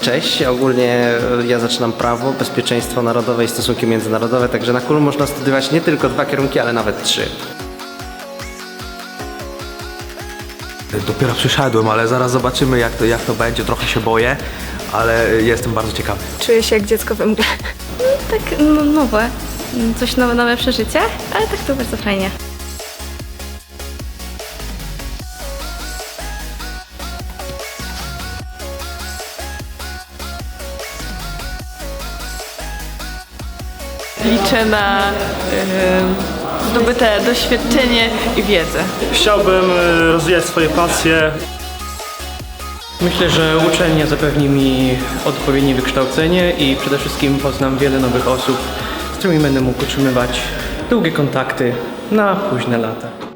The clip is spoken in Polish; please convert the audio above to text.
cześć. Ogólnie e, ja zaczynam prawo, bezpieczeństwo narodowe i stosunki międzynarodowe, także na KUL można studiować nie tylko dwa kierunki, ale nawet trzy. Dopiero przyszedłem, ale zaraz zobaczymy jak to, jak to będzie. Trochę się boję, ale jestem bardzo ciekawy. Czuję się jak dziecko we mgle. Tak no, nowe, coś nowe, nowe przeżycie, ale tak to bardzo fajnie. Liczę na y, zdobyte doświadczenie i wiedzę. Chciałbym y, rozwijać swoje pasje. Myślę, że uczelnia zapewni mi odpowiednie wykształcenie i przede wszystkim poznam wiele nowych osób, z którymi będę mógł utrzymywać długie kontakty na późne lata.